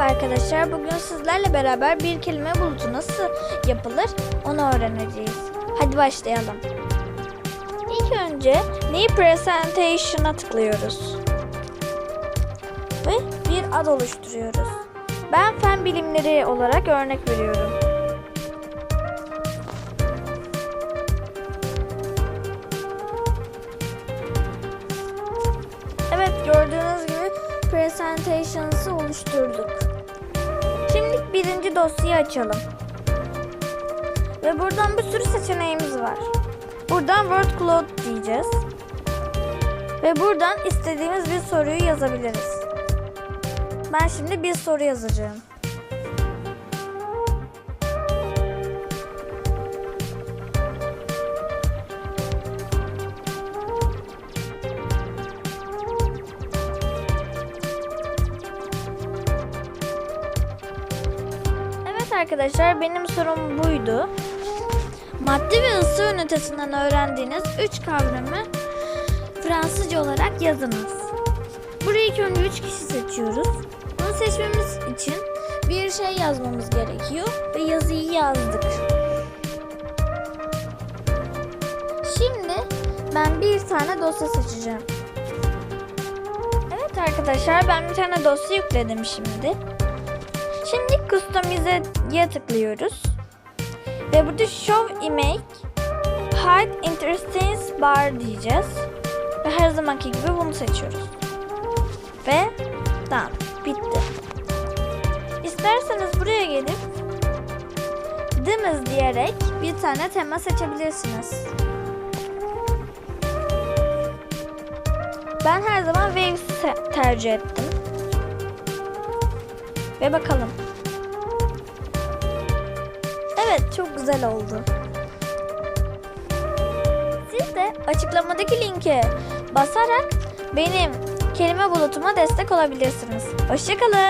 Merhaba arkadaşlar. Bugün sizlerle beraber bir kelime bulutu nasıl yapılır onu öğreneceğiz. Hadi başlayalım. İlk önce New Presentation'a tıklıyoruz. Ve bir ad oluşturuyoruz. Ben fen bilimleri olarak örnek veriyorum. Evet gördüğünüz gibi presentations'ı oluşturduk. Birinci dosyayı açalım. Ve buradan bir sürü seçeneğimiz var. Buradan word cloud diyeceğiz. Ve buradan istediğimiz bir soruyu yazabiliriz. Ben şimdi bir soru yazacağım. Evet arkadaşlar benim sorum buydu. Madde ve ısı ünitesinden öğrendiğiniz 3 kavramı Fransızca olarak yazınız. Buraya ilk önce 3 kişi seçiyoruz. Bunu seçmemiz için bir şey yazmamız gerekiyor ve yazıyı yazdık. Şimdi ben bir tane dosya seçeceğim. Evet arkadaşlar ben bir tane dosya yükledim şimdi. Şimdi Customize'ye tıklıyoruz. Ve burada Show Image Hide Interstitials Bar diyeceğiz. Ve her zamanki gibi bunu seçiyoruz. Ve tamam bitti. İsterseniz buraya gelip Dimiz diyerek bir tane tema seçebilirsiniz. Ben her zaman Waves'i tercih ettim. Ve bakalım. Evet çok güzel oldu. Siz de açıklamadaki linke basarak benim kelime bulutuma destek olabilirsiniz. Hoşçakalın.